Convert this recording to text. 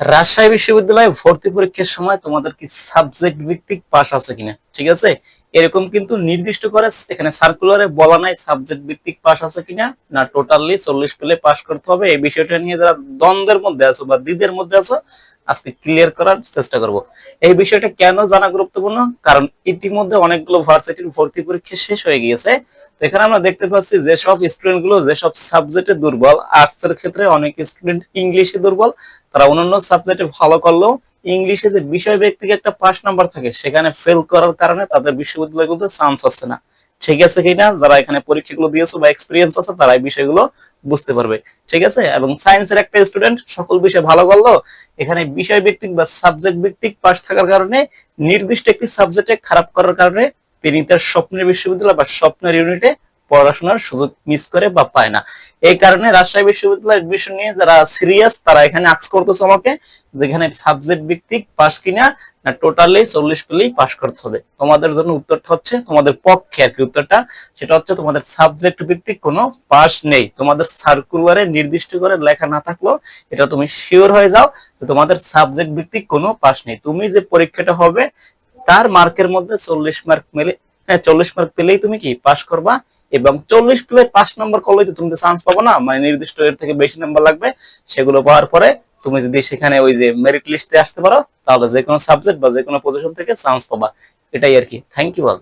রাজশাহী বিশ্ববিদ্যালয়ে ভর্তি পরীক্ষার সময় তোমাদের কি সাবজেক্ট ভিত্তিক পাস আছে কিনা? ঠিক আছে? এরকম কিন্তু নির্দিষ্ট করে এখানে সার্কুলারে বলা নাই সাবজেক্ট ভিত্তিক পাস আছে কিনা, না টোটালি চল্লিশ পেলে পাস করতে হবে। এই বিষয়টা নিয়ে যারা দ্বন্দ্বের মধ্যে আছো বা দ্বিধের মধ্যে আছো, আজকে ক্লিয়ার করার চেষ্টা করব। এই বিষয়টা কেন জানা গুরুত্বপূর্ণ? কারণ ইতিমধ্যে অনেকগুলো ভার্সিটির ভর্তি পরীক্ষা শেষ হয়ে গিয়েছে। তো এখানে আমরা দেখতে পাচ্ছি যেসব স্টুডেন্টগুলো যেসব সাবজেক্টে দুর্বল আর্টস এর ক্ষেত্রে অনেক স্টুডেন্ট ইংলিশে দুর্বল, তারা অন্যান্য সাবজেক্টে ভালো করলেও ইংলিশে যে বিষয় ব্যক্তিকে একটা পাস নাম্বার থাকে, সেখানে ফেল করার কারণে তাদের বিশ্ববিদ্যালয়গুলোতে চান্স হচ্ছে না। ঠিক আছে কিনা? যারা এখানে পরীক্ষাগুলো দিয়েছ বা এক্সপিরিয়েন্স আছে, তারা এই বিষয়গুলো বুঝতে পারবে। ঠিক আছে? এবং সায়েন্সের একটা স্টুডেন্ট সকল বিষয়ে ভালো করল, এখানে বিষয় ভিত্তিক বা সাবজেক্ট ভিত্তিক পাস থাকার কারণে নির্দিষ্ট একটি সাবজেক্টে খারাপ করার কারণে তিনি তার স্বপ্নের বিশ্ববিদ্যালয় বা স্বপ্নের ইউনিটে পড়াশোনার সুযোগ মিস করে বা পায় না। এই কারণে রাজশাহী বিশ্ববিদ্যালয়ের বিষয় নিয়ে যারা সিরিয়াস তারা এখানে আক্স করতেছে আমাকে, যেখানে সাবজেক্ট ভিত্তিক পাস কিনা, না টোটালি চল্লিশ পেলেই পাস করতে হবে। তোমাদের জন্য উত্তরটা হচ্ছে, তোমাদের পক্ষে আর কি উত্তরটা। সেটা হচ্ছে তোমাদের সাবজেক্ট ভিত্তিক কোনো পাস নেই। তোমাদের সার্কুলারে নির্দিষ্ট করে লেখা না থাকলেও এটা তুমি শিওর হয়ে যাও যে তোমাদের সাবজেক্ট ভিত্তিক কোনো পাস নেই। তুমি যে পরীক্ষাটা হবে, তার মার্কের মধ্যে চল্লিশ মার্ক মেলে হ্যাঁ চল্লিশ মার্ক পেলেই তুমি কি পাস করবা? এবং চল্লিশ প্লে পাঁচ নম্বর করলেই তো তুমি চান্স পাবো না মানে নির্দিষ্ট এর থেকে বেশি নাম্বার লাগবে, সেগুলো পাওয়ার পরে তুমি যদি সেখানে ওই যে মেরিট লিস্টে আসতে পারো, তাহলে যে কোনো সাবজেক্ট বা যে কোনো পজিশন থেকে চান্স পাবা, এটাই আর কি। Thank you all